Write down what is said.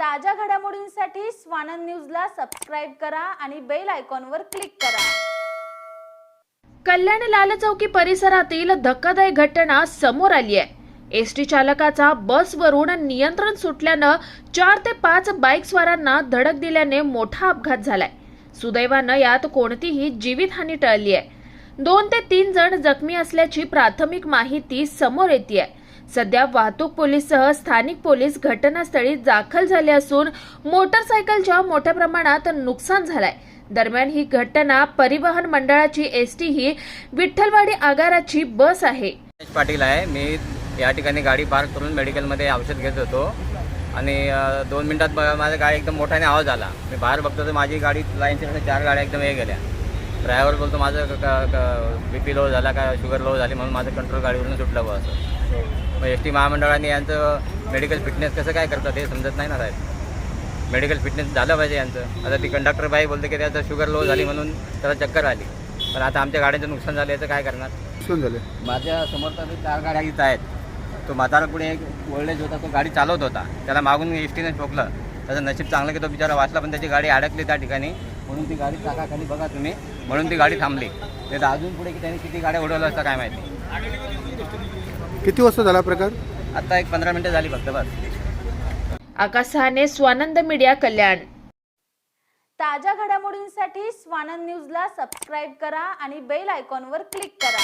ताज्या घडामोडींसाठी स्वानंद न्यूजला सबस्क्राईब करा आणि बेल आयकॉनवर क्लिक करा. कल्याण लाल चौकी परिसरातील धक्कादायक घटना समोर आली आहे. एस टी चालकाचा बसवरून नियंत्रण सुटल्यानं चार ते पाच बाईक स्वारांना धडक दिल्याने मोठा अपघात झालाय. सुदैवानं यात कोणतीही जीवितहानी टळली आहे. दोन ते तीन जण जखमी असल्याची प्राथमिक माहिती समोर येते आहे सध्या वाहतूक पोलीससह स्थानिक पोलीस घटनास्थळी दाखल झाले असून मोटरसायकलच्या मोठ्या प्रमाणात नुकसान झालंय. दरम्यान ही घटना परिवहन मंडळाची एस टी ही विठ्ठलवाडी आगाराची बस आहे. पाटील आहे. मी या ठिकाणी गाडी पार्क करून मेडिकलमध्ये औषध घेत होतो. आणि दोन मिनिटात माझा माझ्या गाडी एकदम मोठ्याने आवाज आला. मी बाहेर बघतो तर माझी गाडी लाईनच्या चार गाड्या एकदम हे गेल्या. ड्रायव्हर बोलतो माझं बी पी लो झाला का शुगर लो झाली म्हणून माझं कंट्रोल गाडीवरून सुटलं बुवा असं. मग एस टी महामंडळाने यांचं मेडिकल फिटनेस कसं काय करतात हे समजत नाही ना साहेब. मेडिकल फिटनेस झालं पाहिजे यांचं. आता ती कंडक्टर बाई बोलते की त्याचं शुगर लो झाली म्हणून त्याला चक्कर आली. पण आता आमच्या गाड्यांचं नुकसान झालं याचं काय करणार? नुकसान झाले. माझ्यासमोर तर चार गाड्या इथं आहेत. तो म्हातारा पुढे एक ओल्डेज होता तो गाडी चालवत होता. त्याला मागून एस टीने ठोकलं. त्याचं नशीब चांगलं की तो बिचारा वाचला पण त्याची गाडी अडकली त्या ठिकाणी. म्हणून ती गाडी चाकाखाली बघा तुम्ही. म्हणून ती गाडी थांबली. नाही तर अजून पुढे की त्याने किती गाड्या उडवल्या असता काय माहिती. किती वाजता झाला प्रकार? आत्ता एक पंधरा मिनटं झाली फक्त बस. आकाश सहाने स्वानंद मीडिया कल्याण. ताज्या घडामोडींसाठी स्वानंद न्यूजला सबस्क्राईब करा आणि बेल आयकॉनवर क्लिक करा.